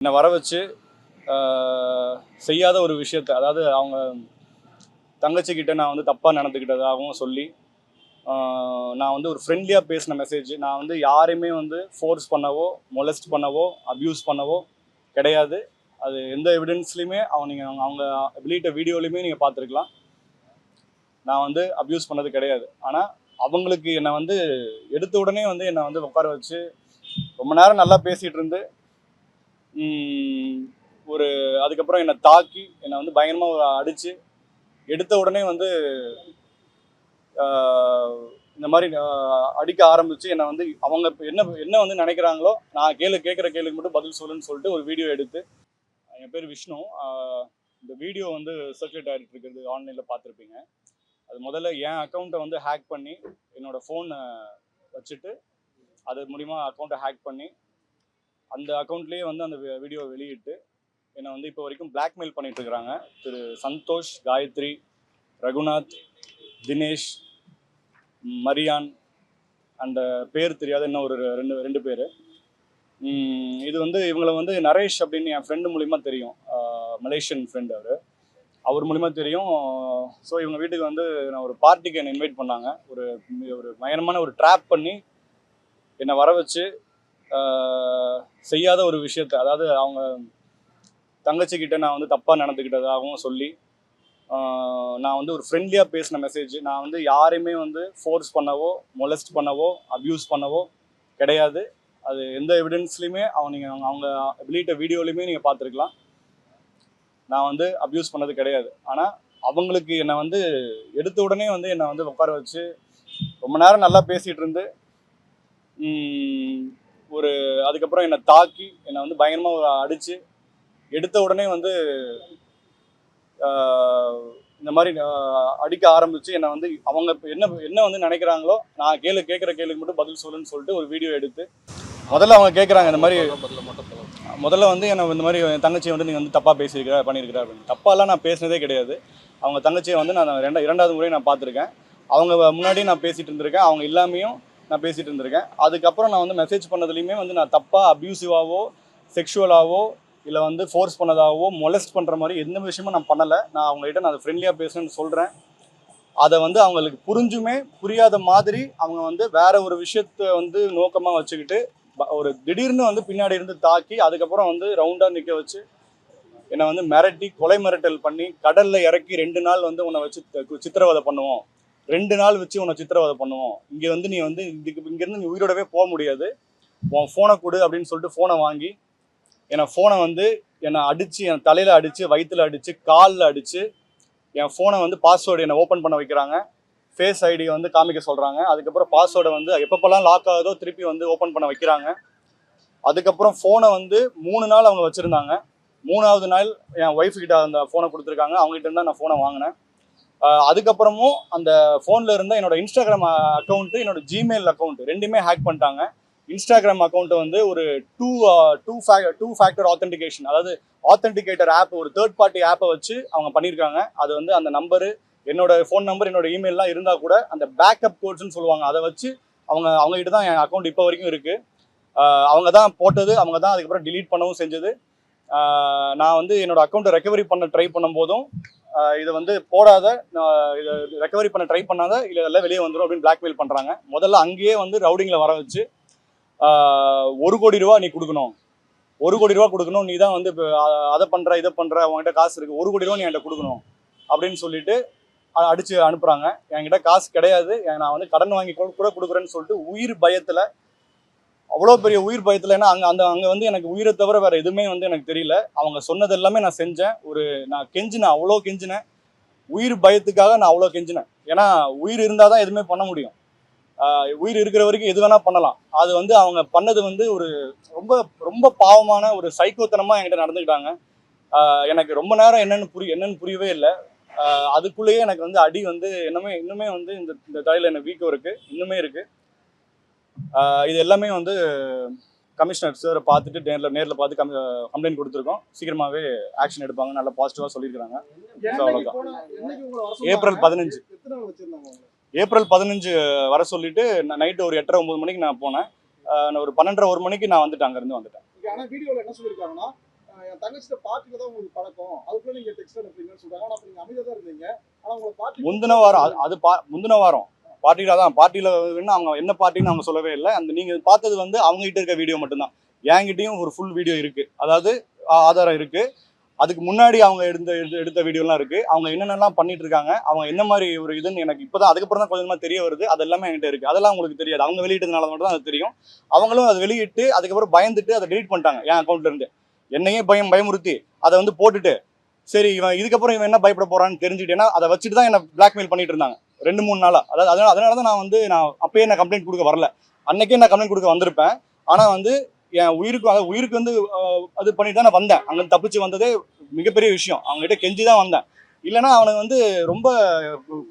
என்னை வர வச்சு செய்யாத ஒரு விஷயத்த அதாவது அவங்க தங்கச்சிக்கிட்ட நான் வந்து தப்பாக நடந்துக்கிட்டதாகவும் சொல்லி நான் வந்து ஒரு ஃப்ரெண்ட்லியாக பேசின மெசேஜ் நான் வந்து யாரையுமே வந்து ஃபோர்ஸ் பண்ணவோ மொலஸ்ட் பண்ணவோ அப்யூஸ் பண்ணவோ கிடையாது. அது எந்த எவிடன்ஸ்லையுமே அவங்க நீங்கள் அவங்க வெளியிட்ட வீடியோலையுமே நீங்கள் பார்த்துருக்கலாம். நான் வந்து அப்யூஸ் பண்ணது கிடையாது. ஆனால் அவங்களுக்கு என்னை வந்து எடுத்த உடனே வந்து என்னை வந்து உட்கார வச்சு ரொம்ப நேரம் நல்லா பேசிகிட்டு இருந்து ஒரு அதுக்கப்புறம் என்னை தாக்கி என்னை வந்து பயங்கரமாக அடித்து எடுத்த உடனே வந்து இந்த மாதிரி அடிக்க ஆரம்பித்து என்னை வந்து அவங்க என்ன என்ன வந்து நினைக்கிறாங்களோ நான் கேளு கேட்குற கேளுக்கு மட்டும் பதில் சொல்லுன்னு சொல்லிட்டு ஒரு வீடியோ எடுத்து என் பேர் விஷ்ணு இந்த வீடியோ வந்து சர்க்குலேட் ஆகிட்டு இருக்கிறது ஆன்லைனில் பார்த்துருப்பீங்க. அது முதல்ல என் அக்கௌண்ட்டை வந்து ஹேக் பண்ணி என்னோடய ஃபோனை வச்சுட்டு அது மூலிமா அக்கௌண்ட்டை ஹேக் பண்ணி அந்த அக்கௌண்ட்லேயே வந்து அந்த வீடியோ வெளியிட்டு என்னை வந்து இப்போ வரைக்கும் பிளாக்மெயில் பண்ணிட்டு இருக்கிறாங்க திரு சந்தோஷ் காயத்ரி ரகுநாத் தினேஷ் மரியான் அந்த பேர் தெரியாத இன்னும் ஒரு ரெண்டு ரெண்டு பேர். இது வந்து இவங்களை வந்து நரேஷ் அப்படின்னு என் ஃப்ரெண்டு மூலிமா தெரியும். மலேசியன் ஃப்ரெண்டு அவர். அவர் மூலிமா தெரியும். ஸோ இவங்க வீட்டுக்கு வந்து நான் ஒரு பார்ட்டிக்கு என்னை இன்வைட் பண்ணாங்க. ஒரு ஒரு பயங்கரமான ஒரு ட்ராப் பண்ணி என்னை வர வச்சு செய்யாத ஒரு விஷயத்த அதாவது அவங்க தங்கச்சிக்கிட்ட நான் வந்து தப்பாக நடந்துக்கிட்டதாகவும் சொல்லி நான் வந்து ஒரு ஃப்ரெண்ட்லியாக பேசின மெசேஜ் நான் வந்து யாரையுமே வந்து ஃபோர்ஸ் பண்ணவோ மொலஸ்ட் பண்ணவோ அப்யூஸ் பண்ணவோ கிடையாது. அது எந்த எவிடன்ஸ்லையுமே அவங்க நீங்கள் அவங்க வெளியிட்ட வீடியோலையுமே நீங்கள் பார்த்துருக்கலாம். நான் வந்து அப்யூஸ் பண்ணது கிடையாது. ஆனால் அவங்களுக்கு என்னை வந்து எடுத்த உடனே வந்து என்னை வந்து உட்கார வச்சு ரொம்ப நேரம் நல்லா பேசிகிட்டு இருந்து ஒரு அதுக்கப்புறம் என்னை தாக்கி என்னை வந்து பயங்கரமாக அடித்து எடுத்த உடனே வந்து இந்த மாதிரி அடிக்க ஆரம்பித்து என்னை வந்து அவங்க என்ன என்ன வந்து நினைக்கிறாங்களோ நான் கேளு கேட்குற கேளுக்கு மட்டும் பதில் சொல்லுன்னு சொல்லிட்டு ஒரு வீடியோ எடுத்து முதல்ல அவங்க கேட்குறாங்க இந்த மாதிரி முதல்ல வந்து என்னை இந்த மாதிரி என் தங்கச்சியை வந்து நீங்கள் வந்து தப்பாக பேசியிருக்கிற பண்ணியிருக்கிற அப்படின்னு. தப்பாலாம் நான் பேசினதே கிடையாது. அவங்க தங்கச்சியை வந்து நான் ரெண்டா இரண்டாவது முறை நான் பார்த்துருக்கேன். அவங்க முன்னாடி நான் பேசிகிட்டு இருந்திருக்கேன். அவங்க இல்லாமையும் நான் பேசிகிட்டு இருந்திருக்கேன். அதுக்கப்புறம் நான் வந்து மெசேஜ் பண்ணதுலையுமே வந்து நான் தப்பாக அப்யூசிவாவோ செக்ஷுவலாவோ இல்லை வந்து ஃபோர்ஸ் பண்ணதாகவோ மொலஸ்ட் பண்ணுற மாதிரி எந்த விஷயமும் நான் பண்ணலை. நான் அவங்ககிட்ட நான் ஃப்ரெண்ட்லியாக பேசுகிறேன்னு சொல்கிறேன் அதை வந்து அவங்களுக்கு புரிஞ்சுமே புரியாத மாதிரி அவங்க வந்து வேற ஒரு விஷயத்த வந்து நோக்கமாக வச்சுக்கிட்டு ஒரு திடீர்னு வந்து பின்னாடி இருந்து தாக்கி அதுக்கப்புறம் வந்து ரவுண்டாக நிற்க வச்சு என்னை வந்து மிரட்டி கொலை மிரட்டல் பண்ணி கடலில் இறக்கி ரெண்டு நாள் வந்து உன்னை வச்சு சித்திரவதை பண்ணுவோம். ரெண்டு நாள் வச்சு உன்னை சித்திரவதை பண்ணுவோம். இங்கே வந்து நீ வந்து இதுக்கு இங்கேருந்து நீ உயிரோடவே போக முடியாது. உன் ஃபோனை கொடு அப்படின்னு சொல்லிட்டு ஃபோனை வாங்கி என்னை ஃபோனை வந்து என்னை அடித்து என் தலையில் அடித்து வயிற்றில் அடித்து காலில் அடித்து என் ஃபோனை வந்து பாஸ்வேர்டு என்னை ஓப்பன் பண்ண வைக்கிறாங்க. ஃபேஸ் ஐடியை வந்து காமிக்க சொல்கிறாங்க அதுக்கப்புறம் பாஸ்வேர்டை வந்து எப்பப்பெல்லாம் லாக் ஆகுதோ திருப்பி வந்து ஓப்பன் பண்ண வைக்கிறாங்க. அதுக்கப்புறம் ஃபோனை வந்து மூணு நாள் அவங்க வச்சுருந்தாங்க. மூணாவது நாள் என் ஒய்ஃப் கிட்ட அந்த ஃபோனை கொடுத்துருக்காங்க. அவங்ககிட்ட இருந்தால் நான் ஃபோனை வாங்கினேன். அதுக்கப்புறமும் அந்த ஃபோனில் இருந்த என்னோட இன்ஸ்டாகிராம் அக்கௌண்ட்டு என்னோட ஜிமெயில் அக்கௌண்ட் ரெண்டுமே ஹேக் பண்ணிட்டாங்க. இன்ஸ்டாகிராம் அக்கௌண்ட்டை வந்து ஒரு two two fa two factor authentication அதாவது ஆத்தென்டிகேட்டர் ஆப் ஒரு தேர்ட் பார்ட்டி ஆப்பை வச்சு அவங்க பண்ணியிருக்காங்க. அது வந்து அந்த நம்பரு என்னோட ஃபோன் நம்பர் என்னோட இமெயிலெலாம் இருந்தால் கூட அந்த பேக்கப் கோட்ஸ்னு சொல்லுவாங்க. அதை வச்சு அவங்க அவங்ககிட்ட தான் என் அக்கௌண்ட் இப்போ வரைக்கும் இருக்குது அவங்க தான் போட்டது அவங்க தான் அதுக்கப்புறம் டிலீட் பண்ணவும் செஞ்சது. நான் வந்து என்னோட அக்கௌண்ட்டை ரெக்கவரி பண்ண ட்ரை பண்ணும்போதும் போதும் இதை வந்து போடாத நான் இதை ரெக்கவரி பண்ண ட்ரை பண்ணாத இல்லை இதெல்லாம் வெளியே வந்துடும் அப்படின்னு பிளாக்மெயில் பண்ணுறாங்க முதல்ல அங்கேயே வந்து ரவுடிங்கில் வர வச்சு ஒரு கோடி ரூபா நீ கொடுக்கணும். ஒரு கோடி ரூபா கொடுக்கணும் நீ தான் வந்து இப்போ அதை பண்ணுற இதை பண்ணுற உங்ககிட்ட காசு இருக்குது ஒரு கோடி ரூபா நீ என்கிட்ட கொடுக்கணும் அப்படின்னு சொல்லிட்டு அடித்து அனுப்புகிறாங்க என்கிட்ட காசு கிடையாது. நான் வந்து கடன் வாங்கி கூட கொடுக்குறேன்னு சொல்லிட்டு உயிர் பயத்தில் அவ்வளோ பெரிய உயிர் பயத்தில் ஏன்னா அங்கே அந்த அங்கே வந்து எனக்கு உயிரை தவிர வேறு எதுவுமே வந்து எனக்கு தெரியல. அவங்க சொன்னது எல்லாமே நான் செஞ்சேன். ஒரு நான் கெஞ்சினேன் அவ்வளோ கெஞ்சினேன். உயிர் பயத்துக்காக நான் அவ்வளோ கெஞ்சினேன். ஏன்னா உயிர் இருந்தால் தான் எதுவுமே பண்ண முடியும். உயிர் இருக்கிற வரைக்கும் எது வேணால் பண்ணலாம். அது வந்து அவங்க பண்ணது வந்து ஒரு ரொம்ப ரொம்ப பாவமான ஒரு சைக்கோத்தனமாக என்கிட்ட நடந்துக்கிட்டாங்க. எனக்கு ரொம்ப நேரம் என்னென்னு புரிய என்னென்னு புரியவே இல்லை. அதுக்குள்ளேயே எனக்கு வந்து அடி வந்து இன்னுமே இன்னுமே வந்து இந்த இந்த தலையில் எனக்கு வீக்கம் இருக்குது இன்னுமே இருக்குது இது எல்லாமே வந்து கமிஷனர் சாரை பார்த்துட்டு நேரில் நேரில் பார்த்து கம் கம்ப்ளைண்ட் கொடுத்துருக்கோம். சீக்கிரமாகவே ஆக்ஷன் எடுப்பாங்க. நல்லா பாசிட்டிவாக உங்களை வர சொன்னாங்க? ஏப்ரல் பதினஞ்சு? ஏப்ரல் பதினஞ்சு வர சொல்லிட்டு நைட்டு ஒரு எட்டரை ஒம்பது மணிக்கு நான் போனேன். நான் ஒரு பன்னெண்டரை ஒரு மணிக்கு நான் வந்துட்டேன் அங்கேருந்து வந்துட்டேன். இங்க ஆனா வீடியோல என்ன சொல்லிருக்காங்கன்னா ஆஹ் என் தங்கச்சிட்ட பார்ட்டில தான் உங்களுக்கு பழக்கம். அதுக்குள்ள நீங்க டெக்ஸ்ட் அனுப்புறீங்கன்னு சொல்றாங்க. ஆனா அப்ப நீங்க அமைதியா தான் இருந்தீங்க. ஆனா உங்களை பார்ட்டி முந்தின வாரம் அது- அது பா முந்தின வாரம். பார்ட்டியில் தான். பார்ட்டியில் அவங்க என்ன பார்ட்டின்னு அவங்க சொல்லவே இல்லை. அந்த நீங்கள் பார்த்தது வந்து அவங்ககிட்ட இருக்க வீடியோ மட்டும்தான். என்கிட்டையும் ஒரு ஃபுல் வீடியோ இருக்குது அதாவது ஆ- ஆதாரம் இருக்குது அதுக்கு முன்னாடி அவங்க எடுத்த எடுத்த- எடுத்த வீடியோலாம் இருக்குது அவங்க என்னென்னலாம் பண்ணிட்டு இருக்காங்க அவங்க என்ன மாதிரி ஒரு இதுன்னு எனக்கு இப்போ தான் அதுக்கப்புறம் தான் கொஞ்சமாக தெரிய வருது. அது எல்லாமே என்கிட்ட இருக்குது அதெல்லாம் உங்களுக்கு தெரியாது. அவங்க வெளியிட்டதுனால மட்டும் தான் அது தெரியும். அவங்களும் அதை வெளியிட்டு அதுக்கப்புறம் பயந்துட்டு அதை டெலிட் பண்ணிட்டாங்க என் அக்கௌண்ட்லேருந்து என்னையே பயம் பயமுறுத்தி அதை வந்து போட்டுட்டு சரி இவன் இதுக்கப்புறம் இவன் என்ன பயப்பட போறான்னு தெரிஞ்சுட்டேன்னா அதை வச்சுட்டு தான் என்ன பிளாக்மெயில் பண்ணிட்டு இருந்தாங்க. ரெண்டு மூணு நாளா. அதாவது அதனால அதனால தான் நான் வந்து நான் அப்பயே நான் கம்ப்ளைண்ட் கொடுக்க வரல. அன்னைக்கே நான் கம்ப்ளைண்ட் கொடுக்க வந்திருப்பேன். ஆனால் வந்து என் உயிருக்கு அதாவது உயிருக்கு வந்து அது பண்ணிட்டு தான் நான் வந்தேன். அங்கே தப்பிச்சு வந்ததே மிகப்பெரிய விஷயம். அவங்ககிட்ட கெஞ்சி தான் வந்தேன். இல்லைன்னா அவனுக்கு வந்து ரொம்ப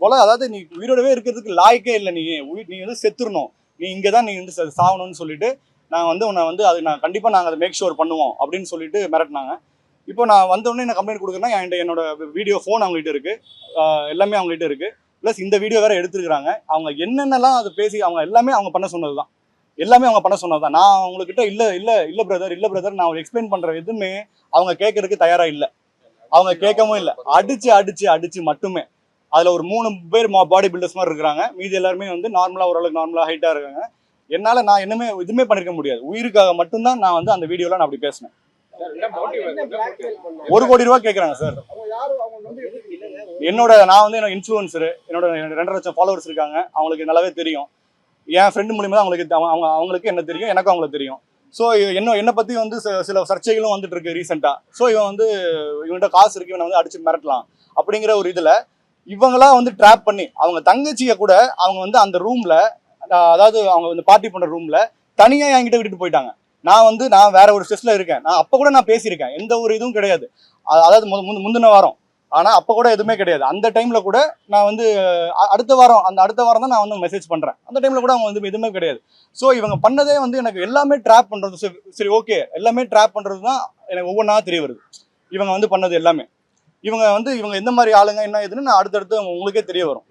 கொலை அதாவது நீ உயிரோடவே இருக்கிறதுக்கு லாய்க்கே இல்லை. நீ உயிர் நீ வந்து செத்துடணும் நீ இங்கே தான் நீ வந்து சாகணும்னு சொல்லிட்டு நான் வந்து உன்னை வந்து அது நான் கண்டிப்பாக நாங்கள் அதை மேக் ஷோர் பண்ணுவோம் அப்படின்னு சொல்லிட்டு மிரட்டினாங்க. இப்போ நான் வந்த உடனே நான் கம்ப்ளைண்ட் கொடுக்குறேன்னா என்கிட்ட என்னோட வீடியோ ஃபோன் அவங்ககிட்ட இருக்கு. எல்லாமே அவங்ககிட்ட இருக்குது ப்ளஸ் இந்த வீடியோ வேற எடுத்துருக்காங்க அவங்க என்னென்னலாம் அதை பேசி அவங்க எல்லாமே அவங்க பண்ண சொன்னது தான் எல்லாமே அவங்க பண்ண சொன்னது தான் நான் அவங்கக்கிட்ட இல்லை இல்லை இல்லை பிரதர் இல்லை பிரதர் நான் எக்ஸ்பிளைன் பண்ணுற எதுவுமே அவங்க கேட்கறதுக்கு தயாரா இல்லை. அவங்க கேட்கவும் இல்லை. அடிச்சு அடிச்சு அடிச்சு மட்டுமே. அதுல ஒரு மூணு பேர் பாடி பில்டர்ஸ் மாதிரி இருக்கிறாங்க. மீதி எல்லாருமே வந்து நார்மலா ஓரளவுக்கு நார்மலா ஹைட்டா இருக்காங்க. என்னால நான் என்னமே எதுவுமே பண்ணிருக்க முடியாது. உயிருக்காக மட்டும்தான் நான் வந்து அந்த வீடியோல நான் அப்படி பேசினேன்? ஒரு கோடி ரூபாய் கேட்கறாங்க சார் என்னோட நான் வந்து என்னோட இன்ஃப்ளூயன்சர் என்னோட ரெண்டரை லட்சம் ஃபாலோவர்ஸ் இருக்காங்க. அவங்களுக்கு நல்லாவே தெரியும். என் ஃப்ரெண்டு மூலியமாக தான் அவங்களுக்கு அவங்க அவங்க- அவங்களுக்கு என்ன தெரியும் எனக்கும் அவங்களுக்கு தெரியும். ஸோ என்ன என்னை பற்றி வந்து சில- சில சர்ச்சைகளும் வந்துட்டு இருக்கு ரீசெண்டாக ஸோ இவன் வந்து இவன்கிட்ட காசு இருக்கு இவனை வந்து அடிச்சு மிரட்டலாம். அப்படிங்கிற ஒரு இதில் இவங்களாம் வந்து ட்ராப் பண்ணி அவங்க தங்கச்சியை கூட அவங்க வந்து அந்த ரூமில் அதாவது அவங்க வந்து பார்ட்டி பண்ணுற ரூமில் தனியாக என்கிட்ட விட்டுட்டு போயிட்டாங்க. நான் வந்து நான் வேற ஒரு ஸ்ட்ரெஸ்ல இருக்கேன். நான் அப்போ கூட நான் பேசியிருக்கேன். எந்த ஒரு இதுவும் கிடையாது. அதாவது முந்தின வாரம். ஆனால் அப்போ கூட எதுவுமே கிடையாது. அந்த டைமில் கூட நான் வந்து அடுத்த வாரம் அந்த அடுத்த வாரம் தான் நான் வந்து மெசேஜ் பண்ணுறேன் அந்த டைமில் கூட அவங்க வந்து எதுவுமே கிடையாது. ஸோ இவங்க பண்ணதே வந்து எனக்கு எல்லாமே ட்ராப் பண்ணுறது சரி- சரி ஓகே எல்லாமே ட்ராப் பண்றது தான் எனக்கு ஒவ்வொன்றா தெரிய வருது. இவங்க வந்து பண்ணது எல்லாமே. இவங்க வந்து இவங்க எந்த மாதிரி ஆளுங்க என்ன ஏதுன்னு நான் அடுத்தடுத்து உங்களுக்கே தெரிய வரும்.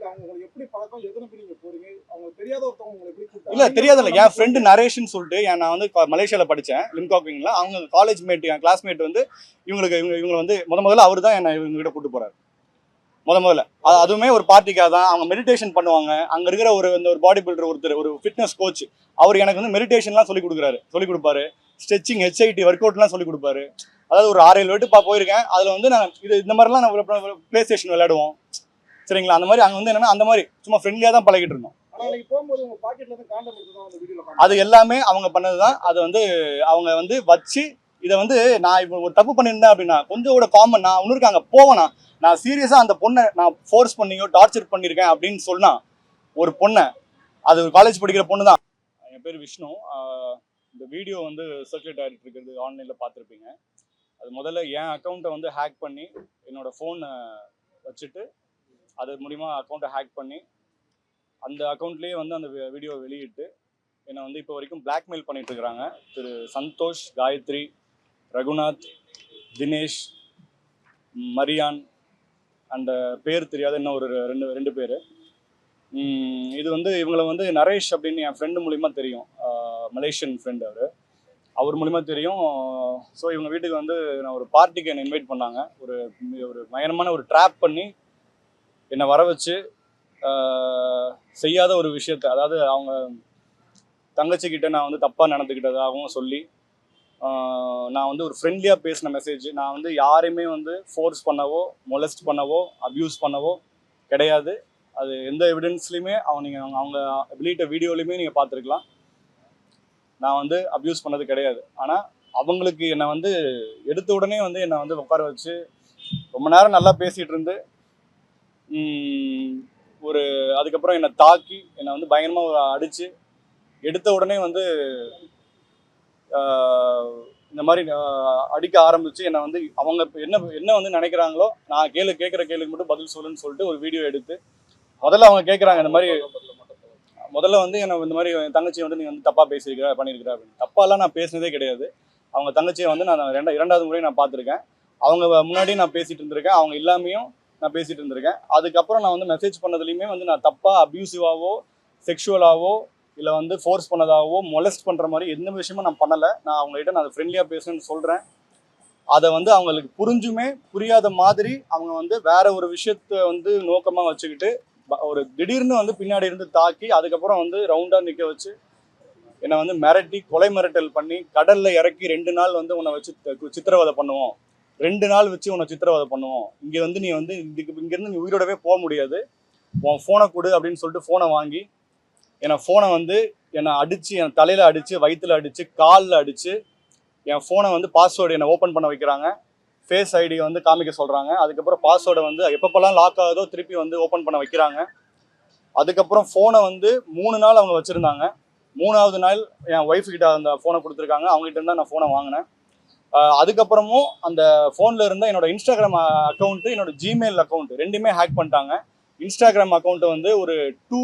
இல்ல, தெரியாதுல்ல. என் ஃப்ரெண்டு நரேஷ்னு சொல்லிட்டு நான் வந்து மலேசியால படிச்சேன் லிம்காக்விங்ல. அவங்க காலேஜ் மேட் என் கிளாஸ்மேட் வந்து இவங்களுக்கு இவங்க இவங்க வந்து முத முதல்ல அவர் தான் என்ன இவங்க கிட்ட கூட்டு போறாரு. முத முதல்ல. அது அதுவுமே ஒரு பார்ட்டிக்காக தான். அவங்க மெடிடேஷன் பண்ணுவாங்க. அங்க இருக்கிற ஒரு இந்த ஒரு பாடி பில்டர் ஒருத்தர் ஒரு ஃபிட்னஸ் கோச் அவர் எனக்கு வந்து மெடிடேஷன்லாம் சொல்லி கொடுக்குறாரு. சொல்லி கொடுப்பாரு. ஸ்ட்ரெச்சிங் ஹெச்ஐடி ஒர்க் அவுட்லாம் சொல்லி கொடுப்பாரு. அதாவது ஒரு ஆறு ஏழு வாட்டி பா போயிருக்கேன். அதுல வந்து நான் இது இந்த மாதிரிலாம் நான் பிளே ஸ்டேஷன் விளையாடுவோம். சரிங்களா? அந்த மாதிரி அங்க வந்து என்னன்னா அந்த மாதிரி சும்மா ஃப்ரெண்ட்லியா தான் பழகிட்டு இருந்தோம். போகும்போது அது எல்லாமே அவங்க பண்ணதுதான். அது வந்து அவங்க வந்து வச்சு இதை வந்து நான் இப்போ ஒரு தப்பு பண்ணியிருந்தேன் அப்படின்னா கொஞ்சம் கூட காமன் நான் ஒன்று இருக்காங்க போவேனா. நான் சீரியஸாக அந்த பொண்ணை நான் ஃபோர்ஸ் பண்ணியோ டார்ச்சர் பண்ணியிருக்கேன் அப்படின்னு சொன்னா ஒரு பொண்ணை அது ஒரு காலேஜ் படிக்கிற பொண்ணு தான் என் பேர் விஷ்ணு. இந்த வீடியோ வந்து சர்க்குலேட் ஆகிட்டு இருக்கிறது ஆன்லைனில் பார்த்துருப்பீங்க. அது முதல்ல என் அக்கௌண்ட்டை வந்து ஹேக் பண்ணி என்னோடய ஃபோனை வச்சுட்டு அது மூலிமா அக்கௌண்ட்டை ஹேக் பண்ணி அந்த அக்கௌண்ட்லேயே வந்து அந்த வீடியோ வெளியிட்டு என்னை வந்து இப்போ வரைக்கும் பிளாக்மெயில் பண்ணிட்டு இருக்கிறாங்க திரு சந்தோஷ் காயத்ரி ரகுநாத் தினேஷ் மரியான் அந்த பேர் தெரியாத இன்னும் ஒரு ரெண்டு ரெண்டு பேர். இது வந்து இவங்களை வந்து நரேஷ் அப்படின்னு என் ஃப்ரெண்டு மூலிமா தெரியும். மலேசியன் ஃப்ரெண்டு அவர். அவர் மூலிமா தெரியும். ஸோ இவங்க வீட்டுக்கு வந்து நான் ஒரு பார்ட்டிக்கு என்னை இன்வைட் பண்ணாங்க. ஒரு ஒரு பயங்கரமான ஒரு ட்ராப் பண்ணி என்னை வர வச்சு செய்யாத ஒரு விஷயத்த அதாவது அவங்க தங்கச்சிக்கிட்ட நான் வந்து தப்பாக நடந்துக்கிட்டதாகவும் சொல்லி நான் வந்து ஒரு ஃப்ரெண்ட்லியாக பேசின மெசேஜ் நான் வந்து யாரையுமே வந்து ஃபோர்ஸ் பண்ணவோ மொலஸ்ட் பண்ணவோ அப்யூஸ் பண்ணவோ கிடையாது. அது எந்த எவிடன்ஸ்லையுமே அவங்க நீங்கள் அவங்க அவங்க வெளியிட்ட வீடியோலையுமே நீங்கள் பார்த்துருக்கலாம். நான் வந்து அப்யூஸ் பண்ணது கிடையாது. ஆனால் அவங்களுக்கு என்னை வந்து எடுத்த உடனே வந்து என்னை வந்து உட்கார வச்சு ரொம்ப நேரம் நல்லா பேசிகிட்டு இருந்து ஒரு அதுக்கப்புறம் என்னை தாக்கி என்னை வந்து பயங்கரமாக அடித்து எடுத்த உடனே வந்து இந்த மாதிரி அடிக்க ஆரம்பித்து என்னை வந்து அவங்க என்ன என்ன வந்து நினைக்கிறாங்களோ நான் கேளு கேட்குற கேளுக்கு மட்டும் பதில் சொல்லுன்னு சொல்லிட்டு ஒரு வீடியோ எடுத்து முதல்ல அவங்க கேட்குறாங்க இந்த மாதிரி முதல்ல வந்து என்னை இந்த மாதிரி என் தங்கச்சியை வந்து நீங்கள் வந்து தப்பாக பேசியிருக்கிற பண்ணியிருக்கிற அப்படின்னு. தப்பாலாம் நான் பேசினதே கிடையாது. அவங்க தங்கச்சியை வந்து நான் ரெண்டா இரண்டாவது முறை நான் பார்த்துருக்கேன். அவங்க முன்னாடி நான் பேசிகிட்டு இருந்திருக்கேன். அவங்க இல்லாமையும் நான் பேசிட்டு இருந்திருக்கேன். அதுக்கப்புறம் நான் வந்து மெசேஜ் பண்ணதுலையுமே வந்து நான் தப்பாக அப்யூசிவாவோ செக்ஷுவலாவோ இல்லை வந்து ஃபோர்ஸ் பண்ணதாகவோ மொலஸ்ட் பண்ணுற மாதிரி எந்த விஷயமும் நான் பண்ணலை. நான் அவங்ககிட்ட நான் ஃப்ரெண்ட்லியாக பேசுன்னு சொல்கிறேன் அதை வந்து அவங்களுக்கு புரிஞ்சுமே புரியாத மாதிரி அவங்க வந்து வேற ஒரு விஷயத்த வந்து நோக்கமாக வச்சுக்கிட்டு ஒரு திடீர்னு வந்து பின்னாடி இருந்து தாக்கி அதுக்கப்புறம் வந்து ரவுண்டாக நிற்க வச்சு என்னை வந்து மிரட்டி கொலை மிரட்டல் பண்ணி கடலில் இறக்கி ரெண்டு நாள் வந்து உன்னை வச்சு சித்திரவதை பண்ணுவோம். ரெண்டு நாள் வச்சு உன்னை சித்திரவதை பண்ணுவோம். இங்கே வந்து நீ வந்து இதுக்கு இங்கேருந்து நீ உயிரோடவே போக முடியாது. உன் ஃபோனை கொடு அப்படின்னு சொல்லிட்டு ஃபோனை வாங்கி என்னை ஃபோனை வந்து என்னை அடித்து என் தலையில் அடித்து வயிற்றில் அடித்து காலில் அடித்து என் ஃபோனை வந்து பாஸ்வேர்டு என்னை ஓப்பன் பண்ண வைக்கிறாங்க. ஃபேஸ் ஐடியை வந்து காமிக்க சொல்கிறாங்க அதுக்கப்புறம் பாஸ்வேர்டை வந்து எப்பப்பெல்லாம் லாக் ஆகுதோ திருப்பி வந்து ஓப்பன் பண்ண வைக்கிறாங்க. அதுக்கப்புறம் ஃபோனை வந்து மூணு நாள் அவங்க வச்சுருந்தாங்க. மூணாவது நாள் என் ஒய்ஃப் கிட்ட அந்த ஃபோனை கொடுத்துருக்காங்க. அவங்ககிட்ட இருந்தால் நான் ஃபோனை வாங்கினேன். அதுக்கப்புறமும் அந்த ஃபோனில் இருந்த என்னோட இன்ஸ்டாகிராம் அக்கௌண்ட்டு என்னோட ஜிமெயில் அக்கௌண்ட் ரெண்டுமே ஹேக் பண்ணிட்டாங்க. இன்ஸ்டாகிராம் அக்கௌண்ட்டை வந்து ஒரு two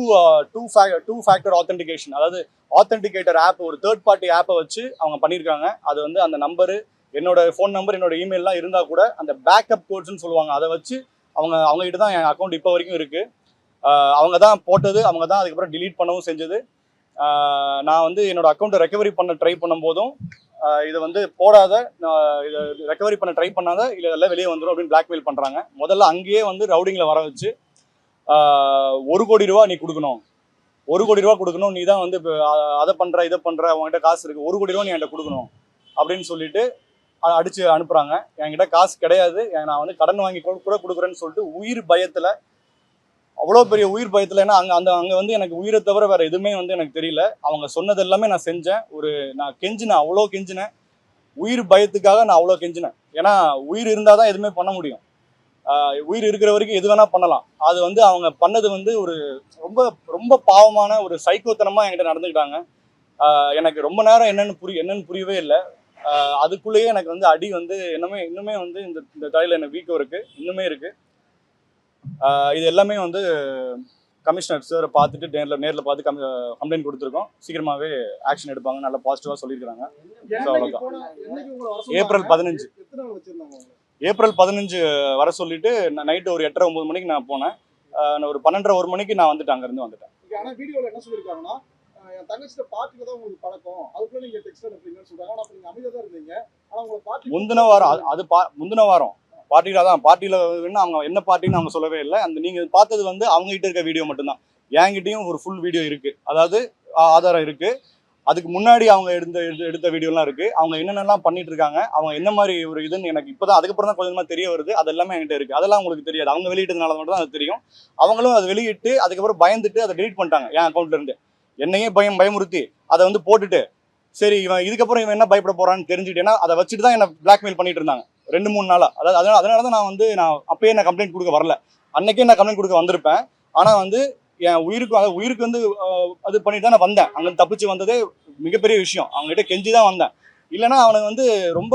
two fa two factor authentication அதாவது ஆத்தென்டிகேட்டர் ஆப் ஒரு தேர்ட் பார்ட்டி ஆப்பை வச்சு அவங்க பண்ணியிருக்காங்க. அது வந்து அந்த நம்பரு என்னோட ஃபோன் நம்பர் என்னோட இமெயிலெலாம் இருந்தால் கூட அந்த பேக்கப் கோட்ஸ்னு சொல்லுவாங்க. அதை வச்சு அவங்க அவங்ககிட்ட தான் என் அக்கௌண்ட் இப்போ வரைக்கும் இருக்குது அவங்க தான் போட்டது அவங்க தான் அதுக்கப்புறம் டிலீட் பண்ணவும் செஞ்சது. நான் வந்து என்னோட அக்கௌண்ட்டை ரெக்கவரி பண்ண ட்ரை பண்ணும்போதும் இதை வந்து போடாத நான் இதை ரெக்கவரி பண்ண ட்ரை பண்ணாத இல்லை எல்லாம் வெளியே வந்துடும் அப்படின்னு பிளாக்மெயில் பண்ணுறாங்க முதல்ல அங்கேயே வந்து ரவுடிங்கில் வர வச்சு ஒரு கோடி ரூபா நீ கொடுக்கணும். ஒரு கோடி ரூபா கொடுக்கணும் நீ தான் வந்து இப்போ அதை பண்ணுற இதை பண்ணுற உங்ககிட்ட காசு இருக்குது ஒரு கோடி ரூபா நீ என்கிட்ட கொடுக்கணும் அப்படின்னு சொல்லிட்டு அடித்து அடிச்சு அனுப்புகிறாங்க என்கிட்ட காசு கிடையாது நான் வந்து கடன் வாங்கி கூட கொடுக்குறேன்னு சொல்லிட்டு உயிர் பயத்தில் அவ்வளோ பெரிய உயிர் பயத்தில் ஏன்னா அங்கே அந்த அங்கே வந்து எனக்கு உயிரை தவிர வேறு எதுவுமே வந்து எனக்கு தெரியல. அவங்க சொன்னது எல்லாமே நான் செஞ்சேன். ஒரு நான் கெஞ்சினேன் அவ்வளோ கெஞ்சினேன். உயிர் பயத்துக்காக நான் அவ்வளோ கெஞ்சினேன். ஏன்னா உயிர் இருந்தால் தான் எதுவுமே பண்ண முடியும். உயிர் இருக்கிற வரைக்கும் எது வேணால் பண்ணலாம். அது வந்து அவங்க பண்ணது வந்து ஒரு ரொம்ப ரொம்ப பாவமான ஒரு சைக்கோத்தனமாக என்கிட்ட நடந்துக்கிட்டாங்க. எனக்கு ரொம்ப நேரம் என்னென்னு புரிய என்னென்னு புரியவே இல்லை. அதுக்குள்ளேயே எனக்கு வந்து அடி வந்து இன்னுமே இன்னுமே வந்து இந்த இந்த தலையில் எனக்கு வீக்கம் இருக்குது இன்னுமே இருக்குது இது எல்லாமே வந்து கமிஷனர் சார் பார்த்துட்டு நேரில் நேரில் பார்த்து கம் கம்ப்ளைண்ட் கொடுத்துருக்கோம். சீக்கிரமாகவே ஆக்ஷன் எடுப்பாங்க. நல்லா பாசிட்டிவாக சொல்லியிருக்காங்க வர சொன்னாங்க? ஏப்ரல் பதினஞ்சு? ஏப்ரல் பதினஞ்சு வர சொல்லிட்டு நைட்டு ஒரு எட்டரை ஒம்பது மணிக்கு நான் போனேன். நான் ஒரு பன்னெண்டரை ஒரு மணிக்கு நான் வந்துட்டேன் அங்கேருந்து வந்துட்டேன். இங்க ஆனா வீடியோல என்ன சொல்லிருக்காங்கன்னா அஹ் என் தங்கச்சிட்ட தான் உங்களுக்கு பழக்கம். அதுக்குள்ள நீங்க டெக்ஸ்ட் அனுப்புறீங்கன்னு சொல்றாங்க. ஆனா அப்ப நீங்க அமைதியா தான் இருந்தீங்க. ஆனா உங்களை பாட்டு முந்தின வாரம் அது பா முந்தின வாரம். பார்ட்டியில் தான் பார்ட்டியில் அவங்க என்ன பார்ட்டின்னு அவங்க சொல்லவே இல்லை. அந்த நீங்கள் பார்த்தது வந்து அவங்ககிட்ட இருக்க வீடியோ மட்டும்தான். என்கிட்டயும் ஒரு ஃபுல் வீடியோ இருக்குது அதாவது ஆதாரம் இருக்குது அதுக்கு முன்னாடி அவங்க எடுத்த எடுத்த- எடுத்த வீடியோலாம் இருக்குது அவங்க என்னென்னலாம் பண்ணிட்டு இருக்காங்க அவங்க என்ன மாதிரி ஒரு இதுன்னு எனக்கு இப்போ தான் அதுக்கப்புறம் தான் கொஞ்சமாக தெரிய வருது. அது எல்லாமே என்கிட்ட இருக்குது அதெல்லாம் உங்களுக்கு தெரியாது. அவங்க வெளியிட்டதுனால மட்டும் தான் அது தெரியும். அவங்களும் அதை வெளியிட்டு அதுக்கப்புறம் பயந்துட்டு அதை delete பண்ணிட்டாங்க என் அக்கௌண்ட்லேருந்து என்னையே பயம் பயமுறுத்தி அதை வந்து போட்டுட்டு சரி இவன் இதுக்கப்புறம் இவன் என்ன பயப்பட போறான்னு தெரிஞ்சுட்டேன்னா அதை வச்சுட்டு தான் என்ன பிளாக்மெயில் பண்ணிட்டு இருந்தாங்க. ரெண்டு மூணு நாளாக அதாவது அதனால அதனால தான் நான் வந்து நான் அப்பயே நான் கம்ப்ளைண்ட் கொடுக்க வரல. அன்னைக்கே நான் கம்ப்ளைண்ட் கொடுக்க வந்திருப்பேன். ஆனால் வந்து என் உயிருக்கு அதாவது உயிருக்கு வந்து அது பண்ணிட்டு தான் நான் வந்தேன். அங்கே தப்பிச்சு வந்ததே மிகப்பெரிய விஷயம். அவங்ககிட்ட கெஞ்சி தான் வந்தேன். இல்லைன்னா அவனுக்கு வந்து ரொம்ப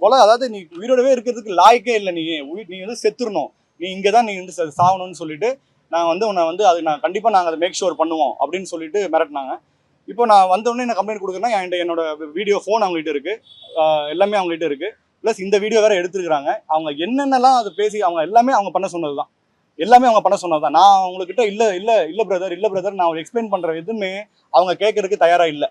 கொலை அதாவது நீ உயிரோடவே இருக்கிறதுக்கு லாய்க்கே இல்லை நீ. உயிர் நீ வந்து செத்துடணும் நீ இங்கே தான் நீ வந்து சாகணும்னு சொல்லிட்டு நான் வந்து உன்னை வந்து அது நான் கண்டிப்பாக நாங்கள் அதை மேக் ஷோர் பண்ணுவோம் அப்படின்னு சொல்லிட்டு மிரட்டினாங்க. இப்போ நான் வந்த உடனே நான் கம்ப்ளைண்ட் கொடுக்குறேன்னா என்கிட்ட என்னோட வீடியோ ஃபோன் அவங்ககிட்ட இருக்கு. எல்லாமே அவங்ககிட்ட இருக்குது ப்ளஸ் இந்த வீடியோ வேற எடுத்துருக்காங்க அவங்க என்னென்னலாம் அதை பேசி அவங்க எல்லாமே அவங்க பண்ண சொன்னது தான் எல்லாமே அவங்க பண்ண சொன்னது தான் நான் அவங்கக்கிட்ட இல்லை இல்லை இல்லை பிரதர் இல்லை பிரதர் நான் எக்ஸ்பிளைன் பண்ணுற எதுவுமே அவங்க கேட்கறதுக்கு தயாராக இல்லை.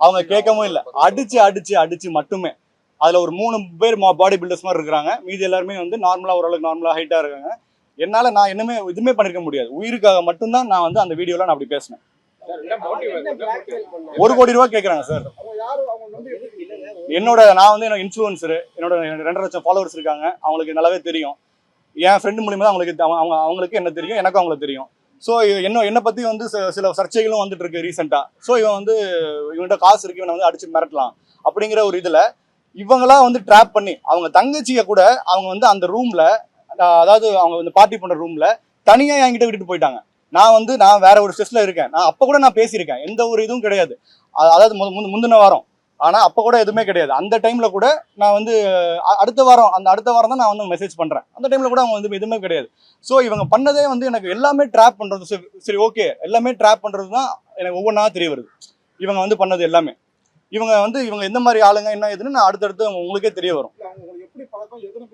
அவங்க கேட்கவும் இல்லை. அடிச்சு அடிச்சு அடிச்சு மட்டுமே. அதில் ஒரு மூணு பேர் பாடி பில்டர்ஸ் மாதிரி இருக்கிறாங்க. மீதி எல்லாருமே வந்து நார்மலாக ஓரளவுக்கு நார்மலாக ஹைட்டாக இருக்காங்க. என்னால் நான் என்னமே எதுவுமே பண்ணிருக்க முடியாது. உயிருக்காக மட்டும்தான் நான் வந்து அந்த வீடியோவில் நான் அப்படி பேசினேன். ஒரு கோடி ரூபா கேட்குறாங்க சார் என்னோட நான் வந்து என்னோட இன்ஃப்ளூன்சரு என்னோட ரெண்டரை லட்சம் ஃபாலோவர்ஸ் இருக்காங்க. அவங்களுக்கு நல்லாவே தெரியும். என் ஃப்ரெண்டு மூலியமாக தான் அவங்களுக்கு அவங்க அவங்க- அவங்களுக்கு என்ன தெரியும் எனக்கும் அவங்களுக்கு தெரியும். ஸோ என்ன என்னை பற்றி வந்து சில- சில சர்ச்சைகளும் வந்துட்டு இருக்கு ரீசெண்டாக ஸோ இவன் வந்து இவன்கிட்ட காசு இருக்கு இவனை வந்து அடிச்சு மிரட்டலாம். அப்படிங்கிற ஒரு இதில் இவங்களா வந்து ட்ராப் பண்ணி அவங்க தங்கச்சியை கூட அவங்க வந்து அந்த ரூமில் அதாவது அவங்க வந்து பார்ட்டி பண்ணுற ரூமில் தனியாக என்கிட்ட விட்டுட்டு போயிட்டாங்க. நான் வந்து நான் வேற ஒரு ஸ்ட்ரெஸ்ல இருக்கேன். நான் அப்போ கூட நான் பேசியிருக்கேன். எந்த ஒரு இதுவும் கிடையாது. அதாவது மு- முந்தின வாரம் ஆனால் அப்போ கூட எதுவுமே கிடையாது. அந்த டைமில் கூட நான் வந்து அடுத்த வாரம் அந்த அடுத்த வாரம் தான் நான் வந்து மெசேஜ் பண்ணுறேன் அந்த டைமில் கூட அவங்க வந்து எதுவுமே கிடையாது. ஸோ இவங்க பண்ணதே வந்து எனக்கு எல்லாமே ட்ராப் பண்ணுறது சரி- சரி ஓகே எல்லாமே ட்ராப் பண்ணுறது தான் எனக்கு ஒவ்வொன்றா தெரிய வருது. இவங்க வந்து பண்ணது எல்லாமே. இவங்க வந்து இவங்க எந்த மாதிரி ஆளுங்க என்ன ஏதுன்னு நான் அடுத்தடுத்து உங்களுக்கே தெரிய வரும். எப்படி பழக்கம் எதுன்னு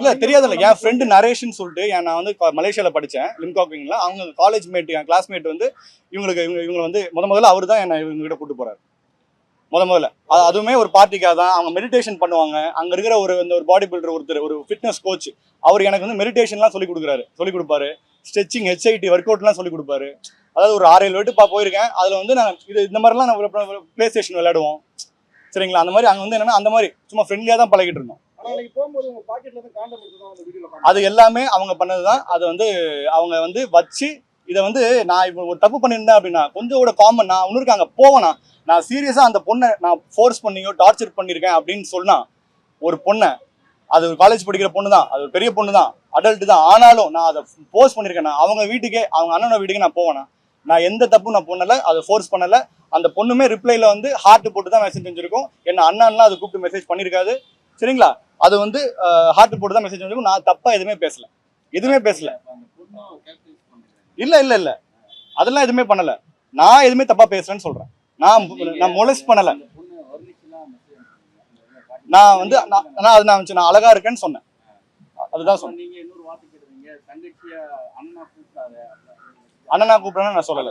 இல்ல தெரியாதுல்ல. என் ஃப்ரெண்டு நரேஷ்னு சொல்லிட்டு நான் வந்து மலேசியால படிச்சேன். லிம்காக்விங்ல அவங்க காலேஜ் மேட் என் கிளாஸ்மேட் வந்து இவங்களுக்கு இவங்க இவங்க வந்து முத முதல்ல அவர் தான் என்ன இவங்க கிட்ட போறாரு. முத முதல்ல. அது அதுவுமே ஒரு பார்ட்டிக்காக தான். அவங்க மெடிடேஷன் பண்ணுவாங்க. அங்க இருக்கிற ஒரு இந்த ஒரு பாடி பில்டர் ஒருத்தர் ஒரு ஃபிட்னஸ் கோச் அவர் எனக்கு வந்து மெடிடேஷன்லாம் சொல்லி கொடுக்குறாரு. சொல்லி கொடுப்பாரு. ஸ்ட்ரெச்சிங் ஹெச்ஐடி ஒர்க் அவுட்லாம் சொல்லி கொடுப்பாரு. அதாவது ஒரு ஆறு ஏழு வாட்டி போயிருக்கேன். அதில் வந்து நான் இது இந்த மாதிரிலாம் நான் ப்ளே ஸ்டேஷன் விளையாடுவோம். சரிங்களா? அந்த மாதிரி அங்கே வந்து என்னன்னா அந்த மாதிரி சும்மா ஃப்ரெண்ட்லியாக தான் பழகிட்டு இருந்தோம். அது எல்லாமே அவங்க பண்ணது தான் அது வந்து அவங்க வந்து வச்சு இதை வந்து நான் இப்போ ஒரு தப்பு பண்ணியிருந்தேன் அப்படின்னா கொஞ்சம் கூட காமன் நான் ஒன்று இருக்காங்க போவேனா. நான் சீரியஸாக அந்த பொண்ணை நான் ஃபோர்ஸ் பண்ணியோ டார்ச்சர் பண்ணியிருக்கேன் அப்படின்னு சொன்னால் ஒரு பொண்ணை அது ஒரு காலேஜ் படிக்கிற பொண்ணு தான் அது ஒரு பெரிய பொண்ணு தான் அடல்ட் தான். ஆனாலும் நான் அதை போஸ்ட் பண்ணியிருக்கேன் நான் அவங்க வீட்டுக்கே அவங்க அண்ணனோட வீட்டுக்கு நான் போவேனா. நான் எந்த தப்பும் நான் பண்ணலை அதை ஃபோர்ஸ் பண்ணலை. அந்த பொண்ணுமே ரிப்ளைல வந்து ஹார்ட் போட்டு தான் மெசேஜ் செஞ்சுருக்கோம் என்ன அண்ணன்லாம் அதை கூப்பிட்டு மெசேஜ் பண்ணியிருக்காது. சரிங்களா? அது வந்து ஹார்ட் போட்டு தான் மெசேஜ் செஞ்சிருக்கும் நான் தப்பா எதுவுமே பேசல. எதுவுமே பேசல. இல்ல இல்ல இல்ல. அதெல்லாம் எதுவுமே பண்ணல. நான் எதுவுமே தப்பா பேசுறேன்னு சொல்றேன். நான் நான் மொலஸ் பண்ணல. நான் வந்து நான் அது நான் நான் அழகா இருக்கேன்னு சொன்னேன். அதுதான் சொன்னேன். அண்ணனா கூப்பிடுறேன்னு நான் சொல்லல.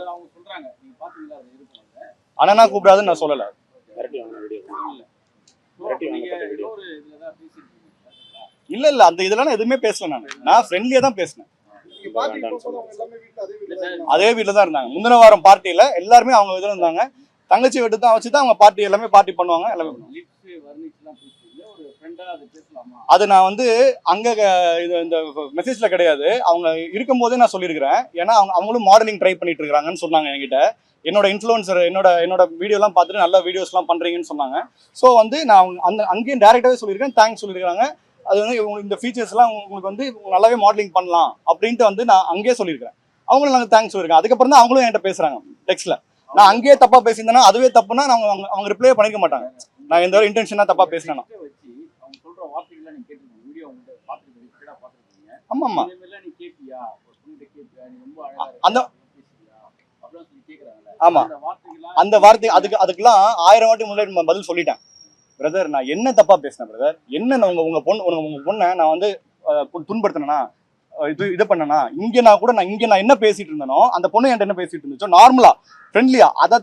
அண்ணனா கூப்பிடாதுன்னு நான் சொல்லல. இல்ல இல்ல அந்த இதெல்லாம் நான் எதுவுமே பேசல நான். நான் ஃப்ரெண்ட்லியா தான் பேசினேன். அதே வீட்டில் தான் இருந்தாங்க. முந்தின வாரம் பார்ட்டியில எல்லாருமே அவங்க இதில் இருந்தாங்க. தங்கச்சி வீட்டு தான் வச்சு தான் அவங்க பார்ட்டி எல்லாமே பார்ட்டி பண்ணுவாங்க எல்லாமே பண்ணுவாங்க. லிப்ஸ் வர்ணிச்சுலாம் பேசுறீங்க ஒரு ஃப்ரெண்டா அது நான் வந்து அங்க இது இந்த மெசேஜ்ல கிடையாது. அவங்க இருக்கும்போதே நான் சொல்லியிருக்கிறேன். ஏன்னா அவங்க அவங்களும் மாடலிங் ட்ரை பண்ணிட்டு இருக்காங்கன்னு சொன்னாங்க என்கிட்ட. என்னோட இன்ஃப்ளூன்சர் என்னோட என்னோட வீடியோலாம் பார்த்துட்டு நல்ல வீடியோஸ்லாம் பண்றீங்கன்னு சொன்னாங்க. ஸோ வந்து நான் அவங்க- அந்த அங்கேயும் டேரெக்டாகவே சொல்லியிருக்கேன். தேங்க்ஸ் சொல்லியிருக்காங்க அது வந்து உங்களுக்கு இந்த ஃபீச்சர்ஸ்லாம் உங்களுக்கு வந்து நல்லாவே மாடலிங் பண்ணலாம் அப்படின்ட்டு வந்து நான் அங்கேயே சொல்லியிருக்கிறேன். அவங்களும் நாங்கள் தேங்க்ஸ் சொல்லியிருக்கேன் அதுக்கப்புறம் தான் அவங்களும் என்கிட்ட பேசுறாங்க டெக்ஸ்ட்ல நான் அங்கேயே தப்பா பேசியிருந்தேன்னா அதுவே தப்புனா அவங்க அவங்க- அவங்க ரிப்ளை பண்ணிக்க மாட்டாங்க. நான் எந்த ஒரு இன்டென்ஷனா தப்பா பேசினேன்னா Text அ வச்சு அவங்க சொல்ற வார்த்தைகள்லாம் நீங்க கேட்டிருக்கீங்க வீடியோ உங்கள்ட்ட பாத்துருக்கீங்க ஸ்பீடா பாத்துருக்கீங்க ஆமா ஆமா இந்த மாதிரிலாம் நீ கேட்பியா ஒரு பொண்ணுகிட்ட கேட்பியா நீ ரொம்ப அழகா இருக்க, அந்த- ஆமா. அந்த வார்த்தை அதுக்கு அதுக்கெல்லாம் ஆயிரம் வாட்டி முன்னாடி பதில் சொல்லிட்டேன். பிரதர் நான் என்ன தப்பா பேசினேன் பிரதர் என்ன நான் உங்க உங்க பொண்ணு உங்க பொண்ணை நான் வந்து அஹ், து- துன்படுத்தினேனா அஹ், இது இது பண்ணனா? இங்க நான் கூட நான் இங்க நான் என்ன பேசிட்டு இருந்தேனோ அந்த பொண்ணு என்கிட்ட என்ன பேசிட்டு இருந்துச்சோ நார்மலா ஃப்ரெண்ட்லியா அதை